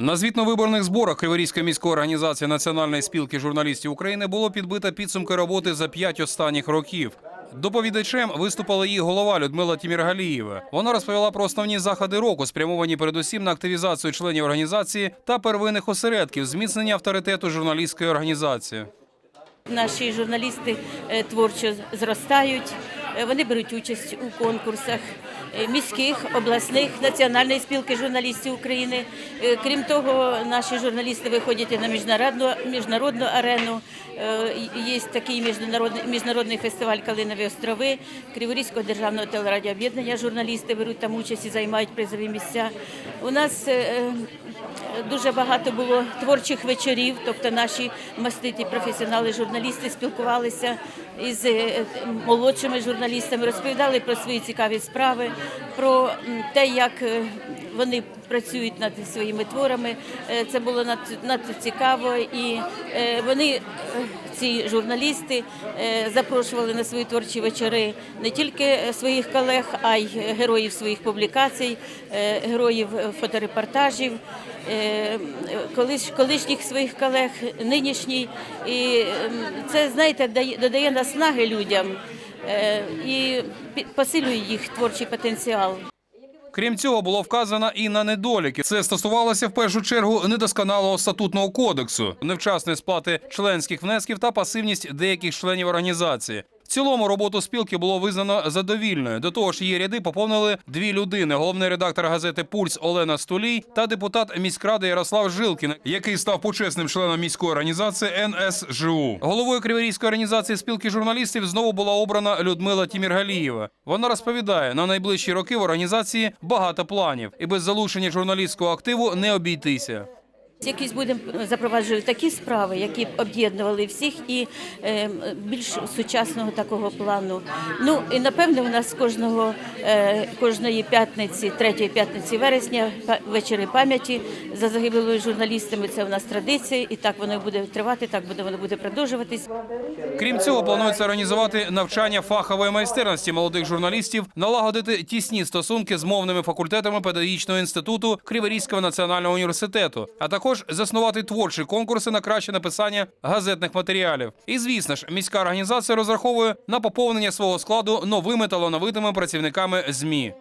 На звітно-виборних зборах Криворізької міської організації Національної спілки журналістів України було підбито підсумки роботи за п'ять останніх років. Доповідачем виступила її голова Людмила Тіміргалієва. Вона розповіла про основні заходи року, спрямовані передусім на активізацію членів організації та первинних осередків, зміцнення авторитету журналістської організації. Наші журналісти е, творчо зростають. Е, Вони беруть участь у конкурсах е, міських, обласних, національної спілки журналістів України. Е, Крім того, наші журналісти виходять на міжнародну міжнародну арену. Є такий міжнародний міжнародний фестиваль Калинові острови Криворізького державного телерадіооб'єднання. Журналісти беруть там участь і займають призові місця. У нас Дуже багато було творчих вечорів, тобто наші маститі професіонали, журналісти спілкувалися із е, молодшими журналістами, розповідали про свої цікаві справи, про те, як е, вони працюють над своїми творами. Е, Це було надто цікаво, і е, вони, е, ці журналісти, запрошували на свої творчі вечори не тільки своїх колег, а й героїв своїх публікацій, героїв фоторепортажів, колишніх своїх колег, нинішній. І це, знаєте, дає- додає наснаги людям і посилює їх творчий потенціал. Крім цього, було вказано і на недоліки. Це стосувалося в першу чергу недосконалого статутного кодексу, невчасної сплати членських внесків та пасивність деяких членів організації. Цілому роботу спілки було визнано задовільною. До того ж, її ряди поповнили дві людини: головний редактор газети Пульс Олена Стулій та депутат міськради Ярослав Жилкін, який став почесним членом міської організації НСЖУ. Головою Криворізької організації спілки журналістів знову була обрана Людмила Тіміргалієва. Вона розповідає, на найближчі роки в організації багато планів, і без залучення журналістського активу не обійтися. Якісь будемо запроваджувати такі справи, які б об'єднували всіх і е, більш сучасного такого плану. Ну і напевне, у нас кожного е, кожної п'ятниці, третьої п'ятниці вересня, вечори пам'яті за загиблими журналістами. Це у нас традиція, і так воно буде тривати, так буде воно буде продовжуватись. Крім цього, планується організувати навчання фахової майстерності молодих журналістів, налагодити тісні стосунки з мовними факультетами педагогічного інституту Криворізького національного університету, а також заснувати творчі конкурси на краще написання газетних матеріалів. І звісно ж, міська організація розраховує на поповнення свого складу новими талановитими працівниками змі.